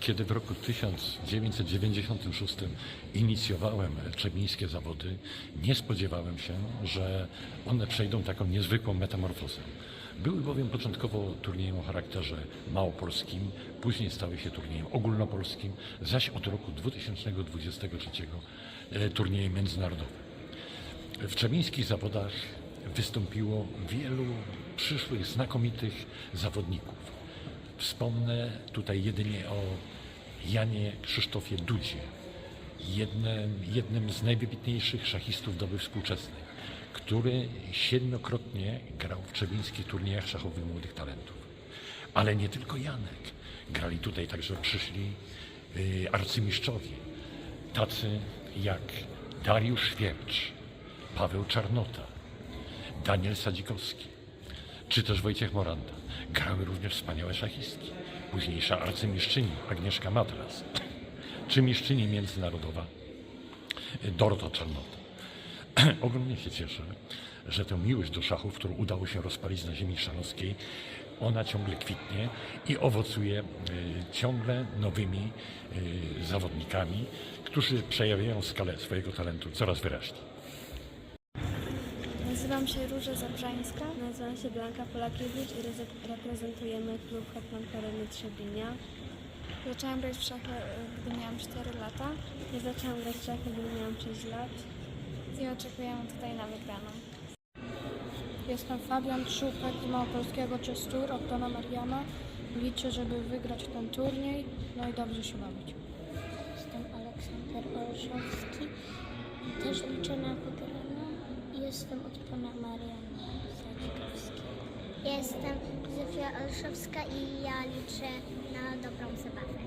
Kiedy w roku 1996 inicjowałem czermińskie zawody, nie spodziewałem się, że one przejdą taką niezwykłą metamorfozę. Były bowiem początkowo turniejem o charakterze małopolskim, później stały się turniejem ogólnopolskim, zaś od roku 2023 e, turniejem międzynarodowym. W czerwińskich zawodach wystąpiło wielu przyszłych, znakomitych zawodników. Wspomnę tutaj jedynie o Janie Krzysztofie Dudzie, jednym, jednym z najwybitniejszych szachistów doby współczesnej, który siedmiokrotnie grał w czerwińskich turniejach szachowych młodych talentów. Ale nie tylko Janek. Grali tutaj także przyszli y, arcymistrzowie, tacy jak Dariusz Świercz, Paweł Czarnota, Daniel Sadzikowski, czy też Wojciech Moranda. Grały również wspaniałe szachistki. Późniejsza arcymistrzyni Agnieszka Matras, czy mistrzyni międzynarodowa Dorota Czarnota. Ogromnie się cieszę, że tę miłość do szachów, którą udało się rozpalić na ziemi szanowskiej, ona ciągle kwitnie i owocuje y, ciągle nowymi y, zawodnikami, którzy przejawiają skalę swojego talentu coraz wyraźniej. Nazywam się Róża Zabrzańska. Nazywam się Blanka Polakiewicz i reze- reprezentujemy klub Hetman Kareny Trzebinia. Zaczęłam grać w szachy, gdy miałam 4 lata Ja zaczęłam grać w szachy, gdy miałam 6 lat. i oczekujemy tutaj na wygraną. Jestem Fabian Szupek z Małopolskiego Czestur od Dona Mariana. Liczę, żeby wygrać ten turniej, no i dobrze się bawić. Jestem Aleksander Olszowski. Też liczę na wygraną. Jestem od pana Mariana Sadzikowskiego. Jestem Zofia Olszowska i ja liczę na dobrą zabawę.